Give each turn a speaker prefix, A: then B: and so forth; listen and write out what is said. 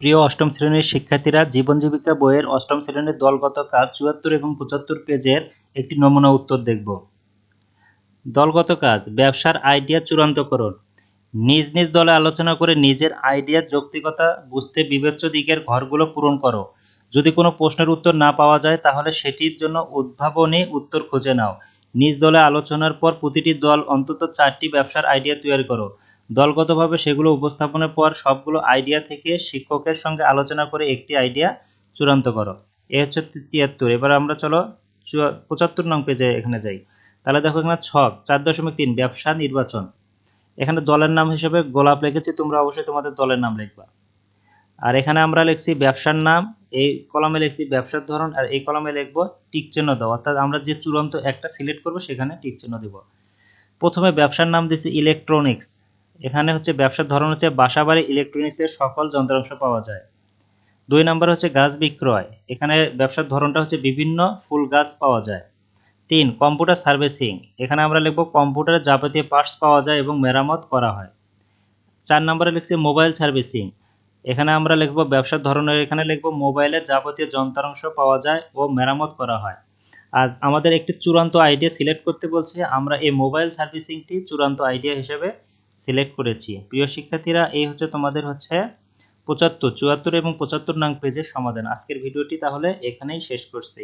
A: প্রিয় অষ্টম শ্রেণির শিক্ষার্থীরা জীবন জীবিকা বইয়ের অষ্টম শ্রেণির দলগত কাজ চুয়াত্তর এবং পঁচাত্তর পেজের একটি নমুনা উত্তর দেখব। দলগত কাজ, ব্যবসার আইডিয়া চূড়ান্ত করুন। নিজ নিজ দলে আলোচনা করে নিজের আইডিয়ার যৌক্তিকতা, বুঝতে বিবেচ্য দিকের ঘরগুলো পূরণ করো। যদি কোনো প্রশ্নের উত্তর না পাওয়া যায়, তাহলে সেটির জন্য উদ্ভাবনী উত্তর খুঁজে নাও। নিজ দলে আলোচনার পর প্রতিটি দল অন্তত চারটি ব্যবসার আইডিয়া তৈরি করো। দলগতভাবে সেগুলো উপস্থাপনের পর সবগুলো আইডিয়া থেকে শিক্ষকের সঙ্গে আলোচনা করে একটি আইডিয়া চূড়ান্ত করো। এ হচ্ছে তিয়াত্তর। এবার আমরা চলো পঁচাত্তর নং পেজে এখানে যাই। তাহলে দেখো এখানে ছক, চার দশমিক তিন, ব্যবসা নির্বাচন। এখানে দলের নাম হিসেবে গোলাপ লিখেছি, তোমরা অবশ্যই তোমাদের দলের নাম লিখবা। আর এখানে আমরা লিখছি ব্যবসার নাম, এই কলমে লিখছি ব্যবসার ধরন, আর এই কলমে লিখব টিক চিহ্ন দাও অর্থাৎ আমরা যে চূড়ান্ত একটা সিলেক্ট করব, সেখানে টিক চিহ্ন দিব। প্রথমে ব্যবসার নাম দিছি ইলেকট্রনিক্স এখানে হচ্ছে ব্যবসার ধরন হচ্ছে বাসাবাড়ি ইলেকট্রনিক্সের সকল যন্ত্রাংশ পাওয়া যায়। দুই নম্বর হচ্ছে গাছ বিক্রয়। এখানে ব্যবসার ধরনটা হচ্ছে বিভিন্ন ফুল গাছ পাওয়া যায়। তিন, কম্পিউটার সার্ভিসিং। এখানে আমরা লিখব কম্পিউটারের যাবতীয় পার্টস পাওয়া যায় এবং মেরামত করা হয়। চার নম্বরে লিখছি মোবাইল সার্ভিসিং। এখানে আমরা লিখব ব্যবসার ধরনের, এখানে লিখব মোবাইলের যাবতীয় যন্ত্রাংশ পাওয়া যায় ও মেরামত করা হয়। আর আমাদের একটি চূড়ান্ত আইডিয়া সিলেক্ট করতে বলছে। আমরা এই মোবাইল সার্ভিসিংটি চূড়ান্ত আইডিয়া হিসেবে সিলেক্ট করেছি। প্রিয় শিক্ষার্থীরা, এই হচ্ছে তোমাদের হচ্ছে পঁচাত্তর, চুয়াত্তর এবং পঁচাত্তর নং পেজের সমাধান। আজকের ভিডিওটি তাহলে এখানেই শেষ করছি।